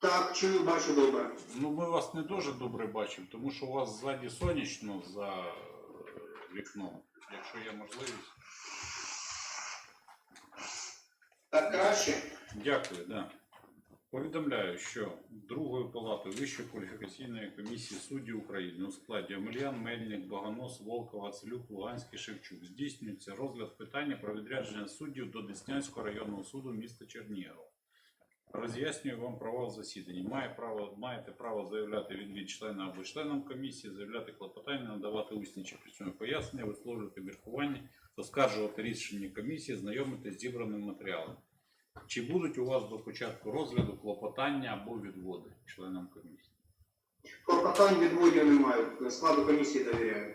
Так, чую, бачу добре. Ну, ми вас не дуже добре бачимо, тому що у вас ззаді сонячно за е, вікном. Якщо є можливість. Так краще? Дякую, да. Повідомляю, що другою палатою Вищої кваліфікаційної комісії суддів України у складі Омельян, Мельник, Баганос, Волков, Ацелюк, Луганський, Шевчук здійснюється розгляд питання про відрядження суддів до Деснянського районного суду міста Чернігова. Роз'яснюю вам права в засіданні. Має право, маєте право заявляти відвід члена або членам комісії, заявляти клопотання, надавати усні чи письмові пояснення, висловлювати міркування, оскаржувати рішення комісії, знайомитись з зібраним матеріалом. Чи будуть у вас до початку розгляду клопотання або відводи членам комісії? Клопотань відводів немає. Складу комісії довіряю.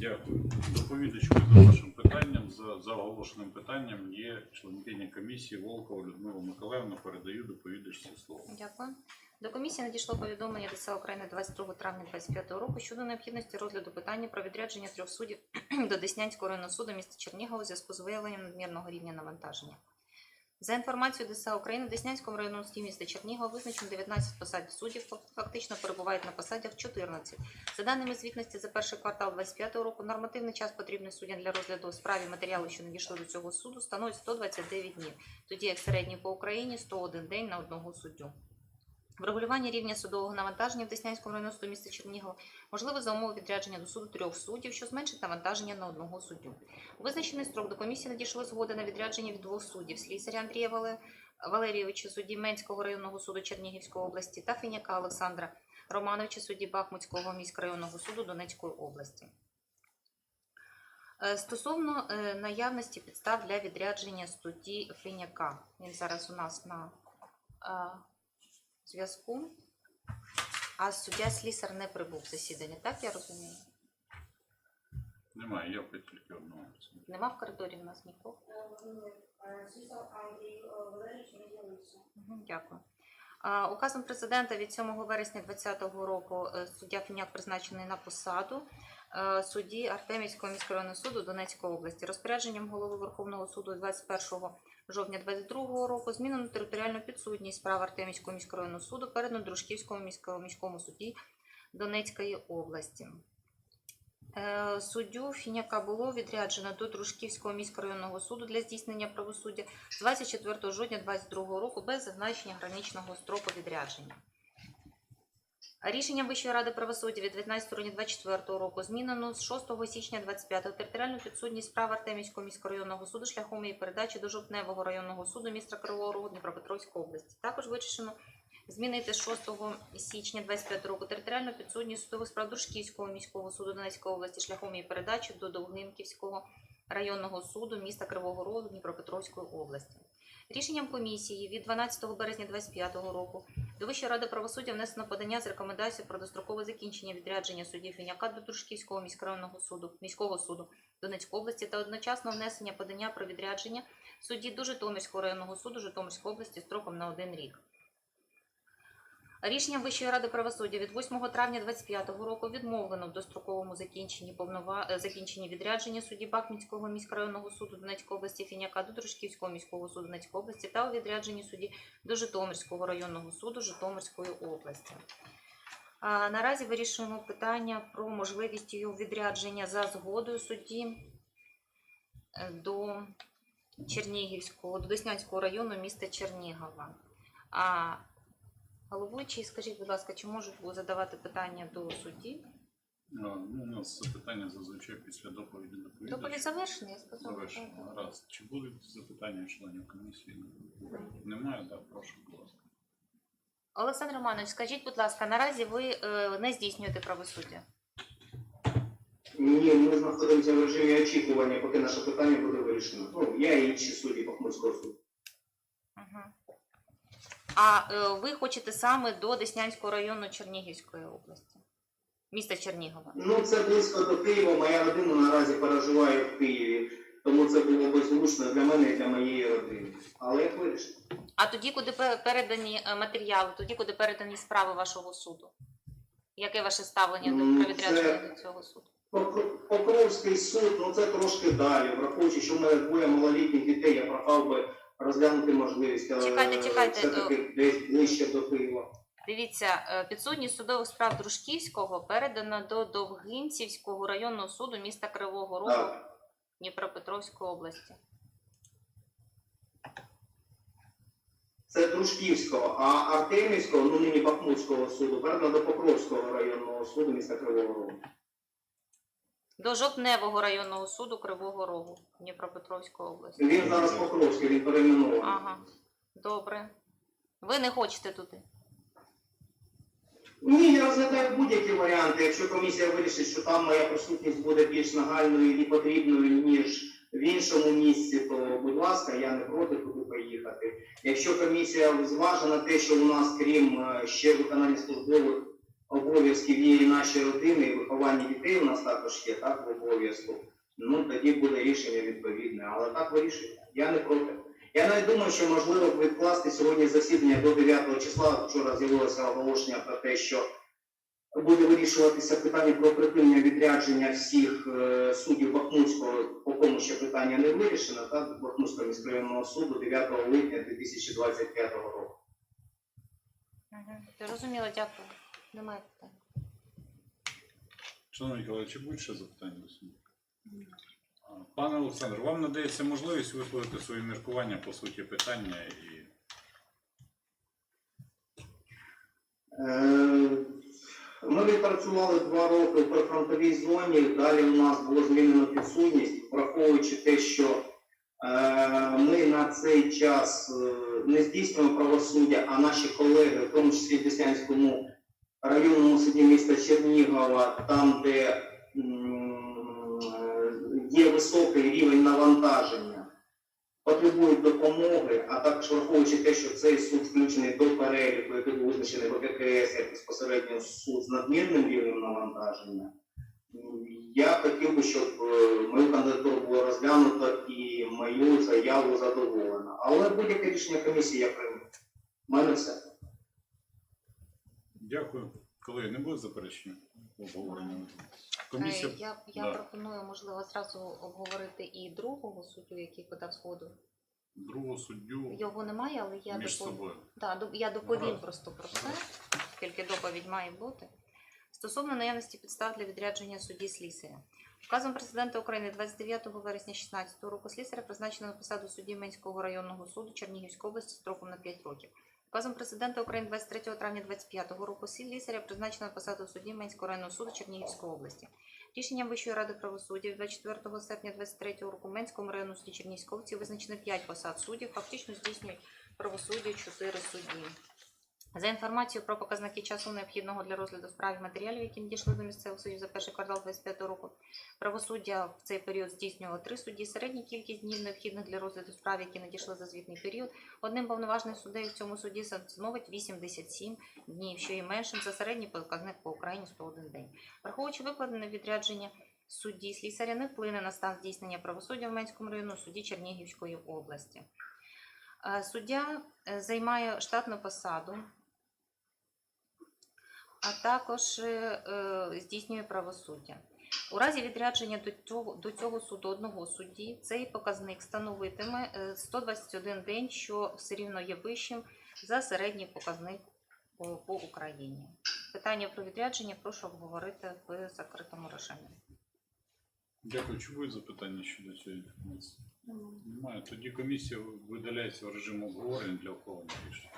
Дякую. Доповідачкою за вашим питанням, за, за оголошеним питанням є членкиня комісії Волкова Людмила Миколаївна. Передаю доповідачці слово. Дякую. До комісії надійшло повідомлення ДСА України 22 травня 2025 року щодо необхідності розгляду питання про відрядження трьох суддів до Деснянського районного суду міста Чернігова у зв'язку з виявленням надмірного рівня навантаження. За інформацією ДСА України, в Деснянському районному суді міста Чернігова визначено 19 посад суддів, фактично перебувають на посадах 14. За даними звітності за перший квартал 25 року, нормативний час потрібний суддям для розгляду у справі матеріалу, що надійшли до цього суду, становить 129 днів, тоді як середній по Україні 101 день на одного суддю. Врегулювання рівня судового навантаження в Деснянському районному суду міста Чернігова можливо за умови відрядження до суду трьох суддів, що зменшить навантаження на одного суддю. У визначений строк до комісії надійшла згода на відрядження від двох суддів слісаря Андрія Вале- Валерійовича, судді Менського районного суду Чернігівської області та Фіняка Олександра Романовича, судді Бахмутського міськрайонного суду Донецької області. Е, Стосовно е, наявності підстав для відрядження судді Фіняка, він зараз у нас на е, зв'язку. А суддя Слісар не прибув в засідання, так я розумію? Немає, я тільки одного. Нема в коридорі в нас нікого. Сусал Андрій Валерійович не з'явився. Мгм, Дякую. А, Указом президента від 7 вересня 2020 року е, суддя Фіняк призначений на посаду е, судді Артемівського міськрайонного суду Донецької області. Розпорядженням голови Верховного суду 21 жовтня 2022 року змінено територіальну підсудність справ Артемівського міськрайонного суду передано Дружківському міському міському суді Донецької області. Е, Суддю Фіняка було відряджено до Дружківського міськрайонного суду для здійснення правосуддя з 24 жовтня 2022 року без зазначення граничного строку відрядження. Рішенням Вищої ради правосуддя від 19 грудня 2024 року змінено з 6 січня 2025 територіальну підсудність справ Артемівського міськрайонного суду шляхом її передачі до Жовтневого районного суду міста Кривого Рогу Дніпропетровської області. Також вирішено змінити з 6 січня 2025 року територіальну підсудність судових справ Дружківського міського суду Донецької області шляхом її передачі до Довгимківського районного суду міста Кривого Рогу Дніпропетровської області. Рішенням комісії від 12 березня 2025 року до Вищої ради правосуддя внесено подання з рекомендацією про дострокове закінчення відрядження судді Фіняка до Дружківського міськрайонного суду міського суду Донецької області та одночасно внесення подання про відрядження судді до Житомирського районного суду Житомирської області строком на один рік. Рішенням Вищої ради правосуддя від 8 травня 2025 року відмовлено в достроковому закінченні повнова... е, закінченні відрядження судді Бахмутського міськрайонного суду Донецької області Фіняка до Дружківського міського суду Донецької області та у відрядженні судді до Житомирського районного суду Житомирської області. А, наразі вирішуємо питання про можливість його відрядження за згодою судді е, до Чернігівського, до Деснянського району міста Чернігова. Головуючий, скажіть, будь ласка, чи можуть задавати питання до судді? Ну, у нас запитання зазвичай після доповіді доповідача. Доповідь завершена, я сказала. Завершено. Раз. Чи будуть запитання членів комісії? Немає, так, прошу, будь ласка. Олександр Романович, скажіть, будь ласка, наразі ви е, не здійснюєте правосуддя? Ні, ми знаходимося в режимі очікування, поки наше питання буде вирішено. Ну, я і інші судді Бахмутського суду. А е, ви хочете саме до Деснянського району Чернігівської області, міста Чернігова? Ну, це близько до Києва. Моя родина наразі переживає в Києві, тому це було б зручно для мене і для моєї родини. Але як вирішити? А тоді, куди передані е, матеріали, тоді, куди передані справи вашого суду? Яке ваше ставлення Ну, до відрядження це- до цього суду? Покр- Покровський суд, ну це трошки далі, враховуючи, що в мене двоє малолітніх дітей, я прохав би розглянути можливість е, Чекайте, чекайте, все-таки десь ближче до Києва. Дивіться, е, підсудність судових справ Дружківського передано до Довгинцівського районного суду міста Кривого Рогу Так. Дніпропетровської області. Це Дружківського, а Артемівського, ну нині Бахмутського суду, передано до Покровського районного суду міста Кривого Рогу. До Жовтневого районного суду Кривого Рогу Дніпропетровської області. Він зараз Покровський, він перейменований. Ага, добре. Ви не хочете туди? Ні, я розглядаю будь-які варіанти. Якщо комісія вирішить, що там моя присутність буде більш нагальною і потрібною, ніж в іншому місці, то будь ласка, я не проти туди поїхати. Якщо комісія зважить на те, що у нас, крім е, ще виконання службових обов'язків, є і наші родини, і виховання дітей у нас також є так в обов'язку, ну тоді буде рішення відповідне. Але так вирішуйте. Я не проти. Я навіть думаю, що можливо відкласти сьогодні засідання до 9 числа. Вчора з'явилося оголошення про те, що буде вирішуватися питання про припинення відрядження всіх е, суддів Бахмутського, по кому ще питання не вирішено, так, Бахмутського міськрайонного суду 9 липня 2025 року. Угу. Зрозуміло, дякую. Немає питань. Шановні колеги, чи будуть ще запитання до суду? Пане Олександр, вам надається можливість висловити свої міркування по суті питання і Е, Ми відпрацювали два роки в прифронтовій зоні. Далі у нас було змінено підсудність, враховуючи те, що е, ми на цей час е, не здійснюємо правосуддя, а наші колеги, в тому числі в Деснянському районному суді міста Чернігова, там, де є високий рівень навантаження, потребують допомоги, а також враховуючи те, що цей суд включений до переліку, який був визначений в ККС як безпосередньо суд з надмірним рівнем навантаження. Я хотів би, щоб е, мою кандидатуру було розглянуто і мою заяву задоволено. Але будь-яке рішення комісії я прийму. У мене все. Дякую. Колеги, не буде заперечень обговорення? Комісія Е, Я, я Да. пропоную, можливо, зразу обговорити і другого суддю, який подав згоду. другого суддю Його немає, але я між доповім. собою. Да, я доповім Гаразд. просто про це, оскільки доповідь має бути. Стосовно наявності підстав для відрядження судді слісаря. Указом президента України 29 вересня 2016 року слісаря призначено на посаду судді Менського районного суду Чернігівської області строком на 5 років. Указом президента України 23 травня 2025 року сіль лісаря призначено на посаду судді Менського районного суду Чернігівської області. Рішенням Вищої ради правосуддя 24 серпня 2023 року Менському районному суді Чернігівської області визначено 5 посад суддів, фактично здійснюють правосуддя 4 судді. За інформацією про показники часу необхідного для розгляду справ і матеріалів, які надійшли до місцевих судів за перший квартал 2025 року, правосуддя в цей період здійснювало три судді. Середня кількість днів необхідних для розгляду справ, які надійшли за звітний період. Одним повноважним суддею в цьому суді становить 87 днів, що є меншим за середній показник по Україні 101 день. Враховуючи викладене відрядження судді слісаря не вплине на стан здійснення правосуддя в Менському району суді Чернігівської області. Е, Суддя е, займає штатну посаду, а також е, е, здійснює правосуддя. У разі відрядження до цього, до цього суду одного судді цей показник становитиме е, 121 день, що все рівно є вищим за середній показник по, по Україні. Питання про відрядження прошу обговорити в закритому режимі. Дякую. Чи будуть запитання щодо цієї інформації? Немає. Тоді комісія видаляється в режим обговорення для ухвалення рішення.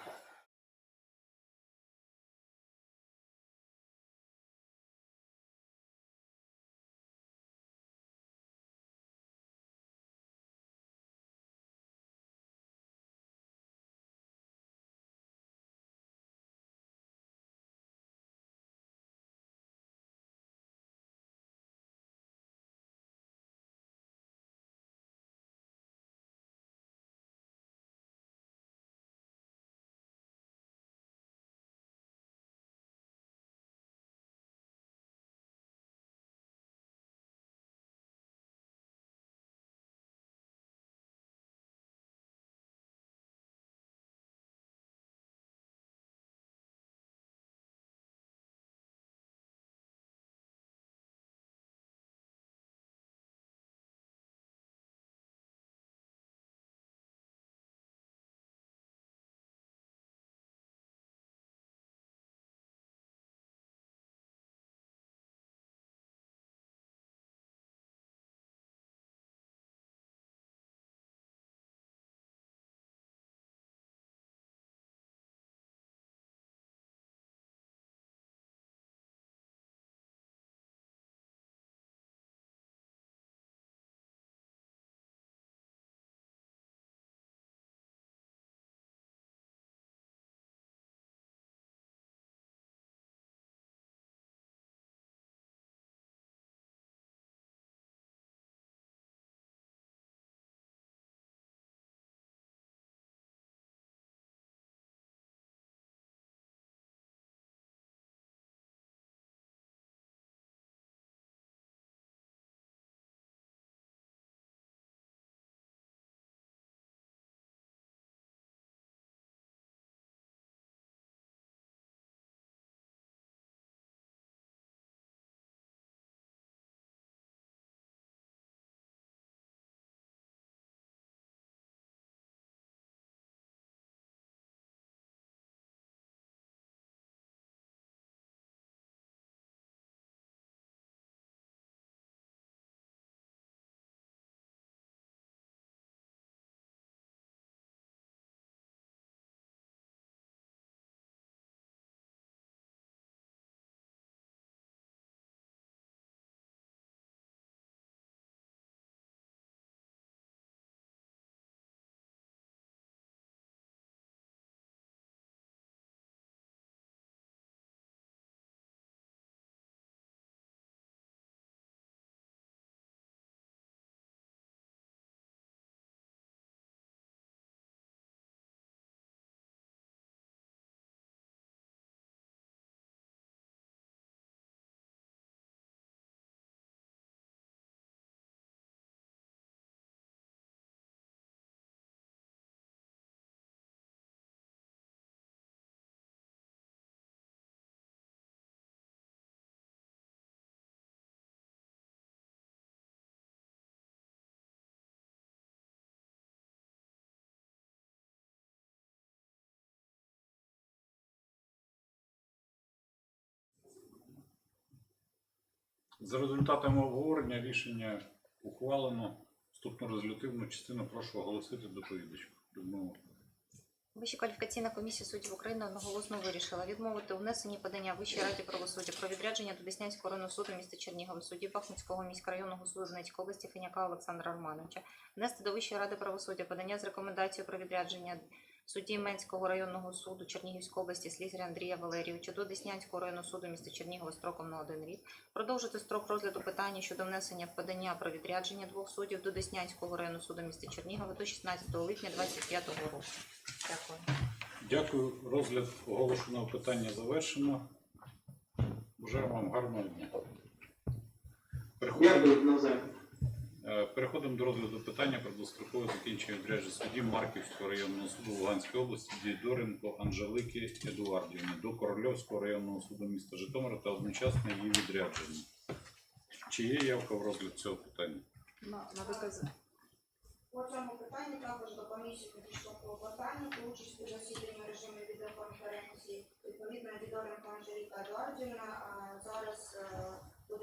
За результатами обговорення рішення ухвалено. Вступну резолютивну частину прошу оголосити доповідачку. Вища кваліфікаційна комісія суддів України одноголосно вирішила відмовити у внесенні подання Вищій раді правосуддя про відрядження до Деснянського районного суду міста Чернігова, судді Бахмутського міськрайонного суду Донецької області Фіняка Олександра Романовича, внести до Вищої ради правосуддя подання з рекомендацією про відрядження судді Менського районного суду Чернігівської області слізаря Андрія Валерійовича до Деснянського районного суду міста Чернігова строком на один рік, продовжити строк розгляду питання щодо внесення подання про відрядження двох суддів до Деснянського районного суду міста Чернігова до 16 липня 2025 року. Дякую. Дякую. Розгляд оголошеного питання завершено. Бажаю вам гарного дня. Е, переходимо до розгляду питання про дострокове закінчення відрядження судді Марківського районного суду Луганської області Дідоренко Анжелики Едуардівни до Корольовського районного суду міста Житомира та одночасно її відрядження. Чи є явка в розгляд цього питання? На, на. По цьому питанню також до комісії надійшло клопотання про участь у засіданні в режимі відеоконференції. Відповідно, Дідоренко Анжеліка Едуардівна зараз е,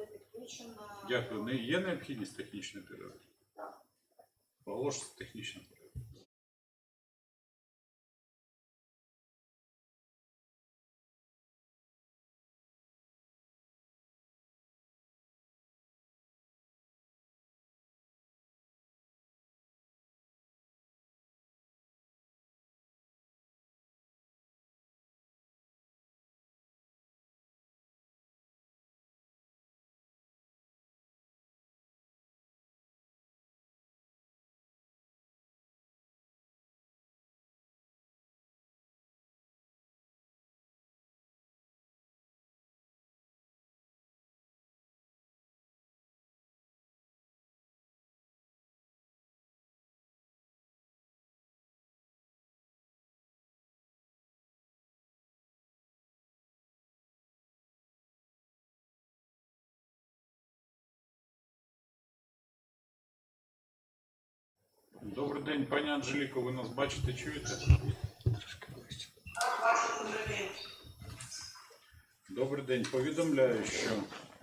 буде підключена. Дякую. Не є необхідність технічної перерви? Так. Оголошується технічна Добрий день, пані Анжеліко, ви нас бачите, чуєте? Добрий день. Повідомляю, що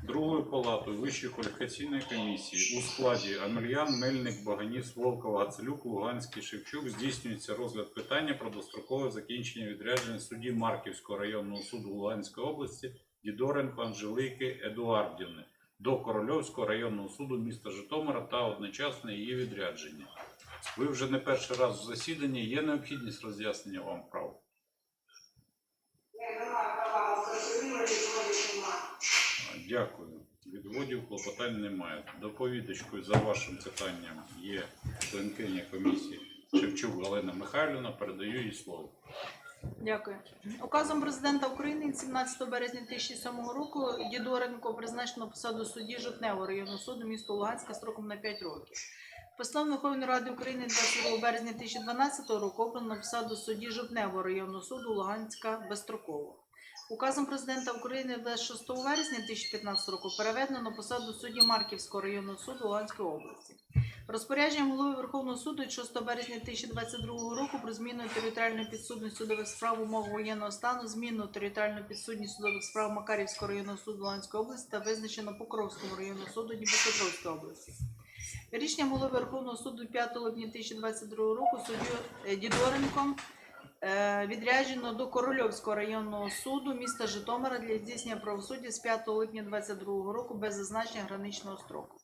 другою палатою Вищої кваліфікаційної комісії у складі Амельян, Мельник, Баганіс, Волков, Гацелюк, Луганський, Шевчук здійснюється розгляд питання про дострокове закінчення відрядження судді Марківського районного суду Луганської області Дідоренко Анжелики Едуардівни до Корольовського районного суду міста Житомира та одночасне її відрядження. Ви вже не перший раз в засіданні. Є необхідність роз'яснення вам прав? Дякую. Відводів клопотань немає. Доповідачкою за вашим питанням є членкиня комісії Шевчук Галина Михайлівна. Передаю їй слово. Дякую. Указом президента України 17 березня 2007 року Дідоренко призначено посаду судді Жовтневого районного суду міста Луганська строком на 5 років. Постановою Верховної Ради України 22 березня 2012 року обрано посаду судді Жовтневого районного суду Луганська безстроково. Указом президента України 26 вересня 2015 року переведено на посаду судді Марківського районного суду Луганської області. Розпорядженням голови Верховного суду 6 березня 2022 року про зміну територіальної підсудності судових справ в умовах воєнного стану, зміну територіальної підсудності судових справ Макарівського районного суду Луганської області та визначено Покровському районному суду Дніпропетровської області. Рішенням голови Верховного суду 5 липня 2022 року суддю е, Дідоренком е, відряджено до Корольовського районного суду міста Житомира для здійснення правосуддя з 5 липня 2022 року без зазначення граничного строку.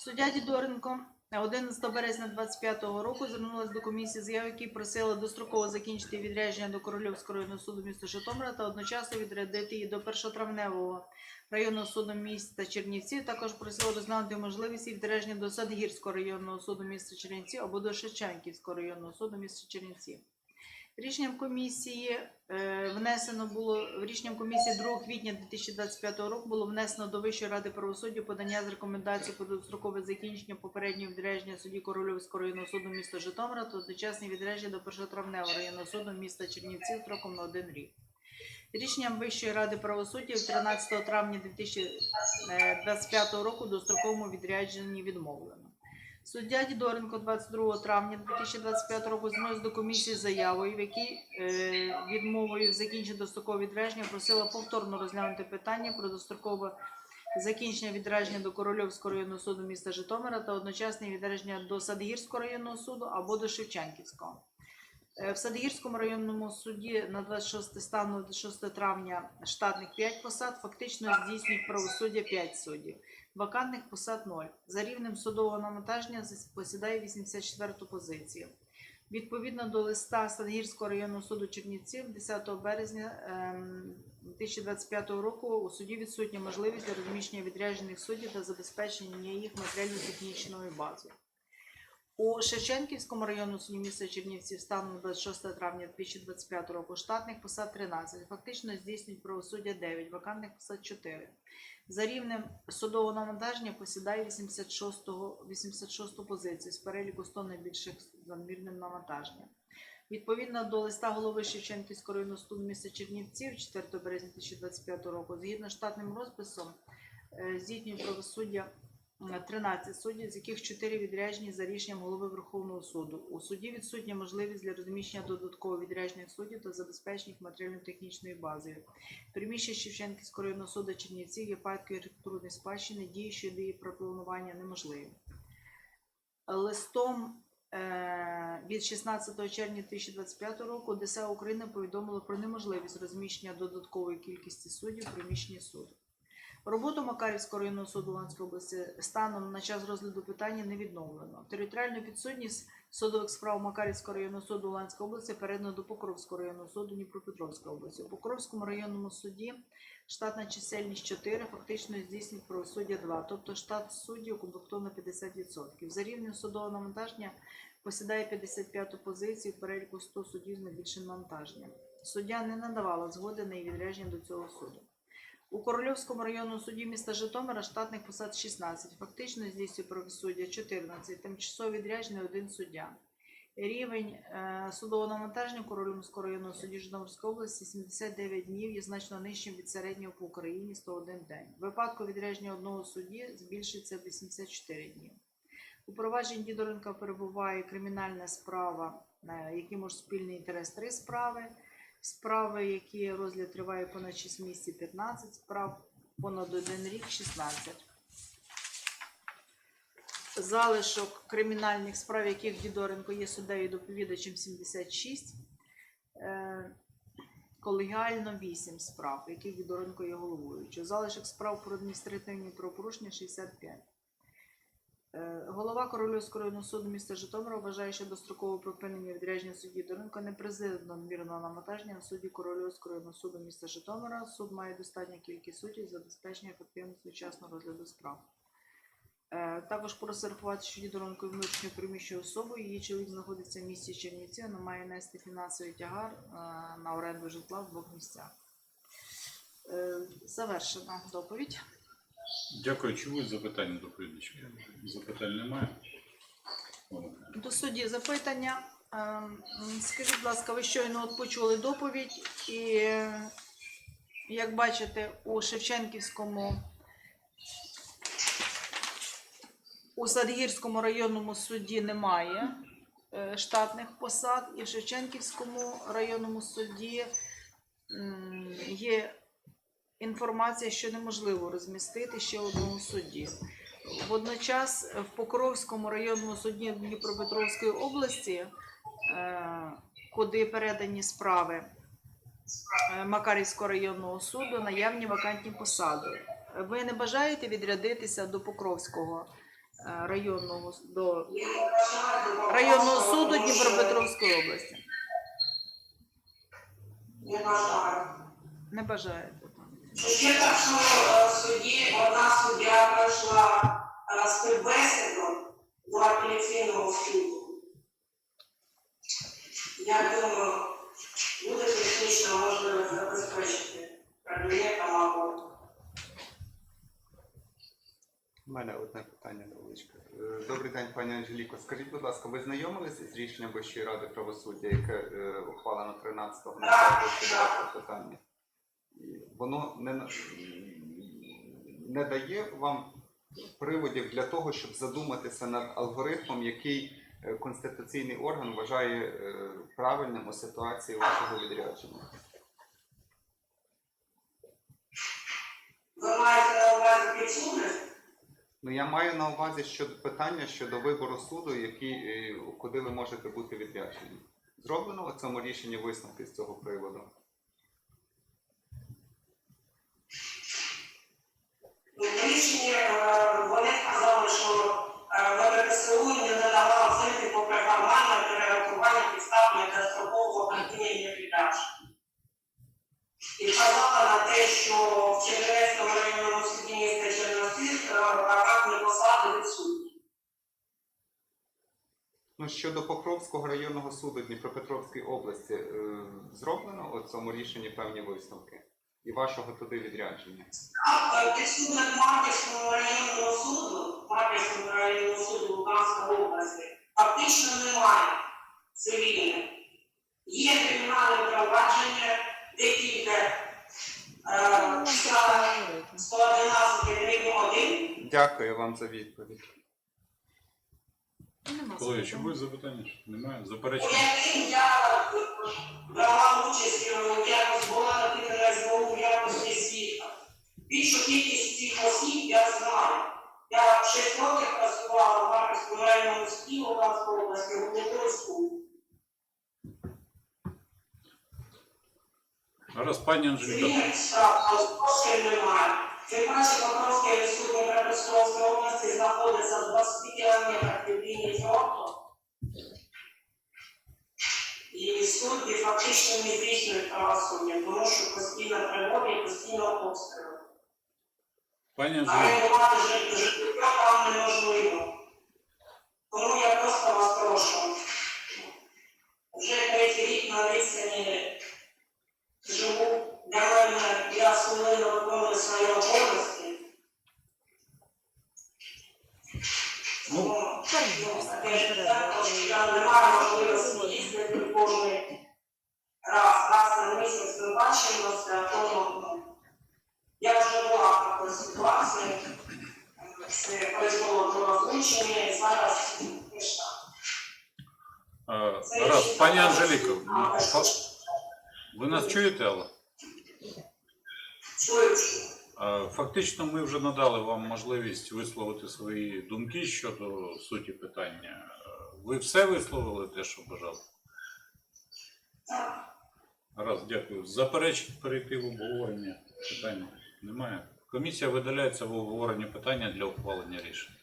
Суддя Дідоренко 11 березня 25 року звернулася до комісії заяв, які просила достроково закінчити відрядження до Корольовського районного суду міста Житомира та одночасно відрядити її до першотравневого районного суду міста Чернівці. Також просила розглянути можливість відрядження до Садгірського районного суду міста Чернівці або до Шевченківського районного суду міста Чернівці. Рішенням комісії е, внесено було рішенням комісії 2 квітня 2025 року було внесено до Вищої ради правосуддя подання з рекомендацією про дострокове закінчення попереднього відрядження судді Корольовського районного суду міста Житомира та одночасне відрядження до першотравневого районного суду міста Чернівці строком на один рік. Рішенням Вищої ради правосуддя 13 травня 2025 року достроковому відрядженні відмовлено. Суддя Дідоренко 22 травня 2025 року звернувся до комісії заявою, в якій е, відмовою закінчення дострокового відрядження просила повторно розглянути питання про дострокове закінчення відрядження до Корольовського районного суду міста Житомира та одночасне відрядження до Садгірського районного суду або до Шевченківського. Е, В Садгірському районному суді на 26 стану на 26 травня штатних 5 посад, фактично здійснюють правосуддя 5 суддів. Вакантних посад 0. За рівнем судового навантаження посідає 84 позицію. Відповідно до листа Садгірського районного суду Чернівців 10 березня ем, 2025 року у суді відсутня можливість для розміщення відряджених суддів та забезпечення їх матеріально-технічною базою. У Шевченківському районному суді міста Чернівців станом 26 травня 2025 року штатних посад 13, фактично здійснюють правосуддя 9, вакантних посад 4. За рівнем судового навантаження посідає 86, 86 позицію з переліку 100 найбільших надмірним навантаженням. Відповідно до листа голови Шевченківського районного суду міста Чернівців 4 березня 2025 року, згідно штатним розписом, е, здійснюють правосуддя 13 суддів, з яких 4 відряджені за рішенням голови Верховного суду. У суді відсутня можливість для розміщення додатково відряджених суддів та забезпечення їх матеріально-технічною базою. Приміщення Шевченківського районного суду Чернівців є падкою архітектурної спадщини, дії щодо її пропланування неможливі. Листом е, від 16 червня 2025 року ДСА України повідомило про неможливість розміщення додаткової кількості суддів в приміщенні суду. Роботу Макарівського районного суду Луганської області станом на час розгляду питання не відновлено. Територіальну підсудність судових справ Макарівського районного суду Луганської області передано до Покровського районного суду Дніпропетровської області. У Покровському районному суді штатна чисельність 4, фактично здійснюють правосуддя 2, тобто штат суддів укомплектовано 50%. За рівнем судового навантаження посідає 55 позицію в переліку 100 суддів з найбільшим навантаженням. Суддя не надавала згоди на її відрядження до цього суду. У Корольовському районному суді міста Житомира штатних посад 16, фактично здійснює правосуддя 14, тимчасово відряджений один суддя. Рівень е, судового навантаження Корольовського районного суді Житомирської області 79 днів є значно нижчим від середнього по Україні 101 день. В випадку відрядження одного судді збільшиться до 74 днів. У провадженні Дідоренка перебуває кримінальна справа, е, які можуть спільний інтерес три справи. Справи, які розгляд триває понад 6 місяців 15, справ понад один рік 16. Залишок кримінальних справ, яких Дідоренко є суддею доповідачем 76, е, колегіально 8 справ, яких Дідоренко є головуючим. Залишок справ про адміністративні правопорушення 65. Е, Голова Корольовського районного суду міста Житомира вважає, що дострокове припинення відрядження судді Доренко не призведе до надмірного навантаження на судді Корольовського районного суду міста Житомира. Суд має достатню кількість суддів забезпечення ефективного сучасного розгляду справ. Е, Також просить рахувати, що Дідоренко є внутрішньо приміщує особою. Її чоловік знаходиться в місті Чернівці, вона має нести фінансовий тягар е, на оренду житла в двох місцях. Завершена доповідь. Дякую. Чи будуть запитання до доповідача? Запитань немає. До судді запитання. Ем, Скажіть, будь ласка, ви щойно от почули доповідь, і е, як бачите, у Шевченківському, у Садгірському районному суді немає е, штатних посад, і в Шевченківському районному суді є інформація, що неможливо розмістити ще одного судді. Водночас в Покровському районному суді Дніпропетровської області, е, куди передані справи е, Макарівського районного суду, наявні вакантні посади. Ви не бажаєте відрядитися до Покровського е, районного до районного суду Дніпропетровської області? Не бажаю. Не бажаєте. Ще так, що е, судді одна суддя пройшла е, співбесіду до апеляційного суду. Я думаю, буде технічно можливо забезпечити кабінетом або У мене одне питання невеличке. Е, Добрий день, пані Анжеліко. Скажіть, будь ласка, ви знайомилися з рішенням Вищої ради правосуддя, яке е, ухвалено 13-го на питання? Воно не, не дає вам приводів для того, щоб задуматися над алгоритмом, який е, конституційний орган вважає е, правильним у ситуації вашого відрядження. Ви маєте на увазі підсудність? Ну я маю на увазі щодо питання щодо вибору суду, який, е, куди ви можете бути відряджені. Зроблено у цьому рішенні висновки з цього приводу? В рішенні е, вони сказали, що е, ВПСУ не надавала оцінки попри формальне перерахування підстави для строкового припинення передач. І вказала на те, що в Чернівецькому районному суді міста Чернівці вакантні посади відсутні. Ну щодо Покровського районного суду Дніпропетровської області е, зроблено у цьому рішенні певні висновки і вашого туди відрядження. А підсудник Марківського районного суду, Марківського районного суду Луганської області, фактично немає цивільних. Є кримінальне провадження, декілька е, справ 111 прим. 1. Дякую вам за відповідь. Колеги, чи будуть запитання? Немає? Заперечення? я брала участь у якості була напитана СБУ в якості свідка. Більшу кількість цих осіб я знаю. Я 6 років працювала в Харківському районному суді Луганської області, в Дніпровську. Раз, пані Анжеліка, немає. Тим паче Покровський області знаходиться в 20 кілометрах від лінії фронту. І судді фактично не здійснюють правосуддя, тому що постійно тривога і постійно обстріли. пані А Анжеліка, жи- життя там неможливо. Тому я просто вас прошу. Вже третій рік на відстані живу. Для мене я свою виконую свої обов'язки. Ну, Тому, ну, таке життя, то що я не маю можливості їздити кожен раз, раз на місяць ми бачимося, тому ну, я вже була в такій ситуації, це призвело до розлучення і зараз так. е, раз, пані така- Анжеліка, А, фа- ви нас чуєте, Алла? Е, Фактично, ми вже надали вам можливість висловити свої думки щодо суті питання. Ви все висловили те, що бажали? Так. Раз, дякую. Заперечень перейти в обговорення питання немає. Комісія видаляється в обговоренні питання для ухвалення рішень.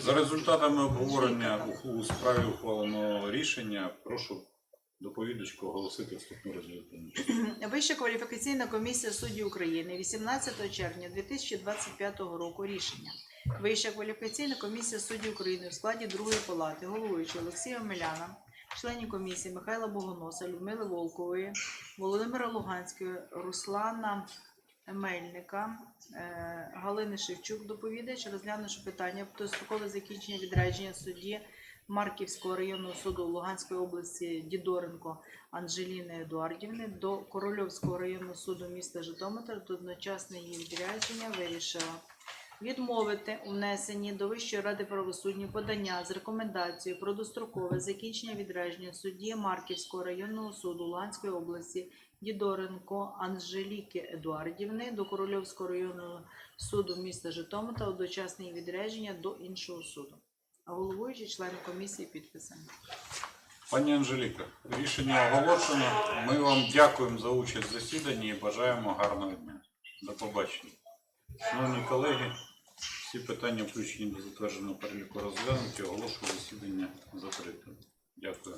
За результатами обговорення у- справі ухваленого рішення, прошу доповідачку оголосити вступну результат. Вища кваліфікаційна комісія суддів України 18 червня 2025 року рішення. Вища кваліфікаційна комісія суддів України у складі другої палати, головуючий Олексія Омеляна, членів комісії Михайла Богоноса, Людмили Волкової, Володимира Луганської, Руслана Мельника, е, Галини Шевчук, доповідач, розглянувши питання про строкове закінчення відрядження судді Марківського районного суду Луганської області Дідоренко Анжеліни Едуардівни до Корольовського районного суду міста Житомир до одночасне її відрядження вирішила відмовити у внесенні до Вищої ради правосуддя подання з рекомендацією про дострокове закінчення відрядження судді Марківського районного суду Луганської області Дідоренко Анжеліки Едуардівни до Корольовського районного суду міста Житомир та її відрядження до іншого суду. А головуючі члени комісії підписані. Пані Анжеліка, рішення оголошено. Ми вам дякуємо за участь в засіданні і бажаємо гарного дня. До побачення. Шановні колеги, всі питання включені до затвердженого переліку розглянуті. Оголошую засідання закритим. Дякую.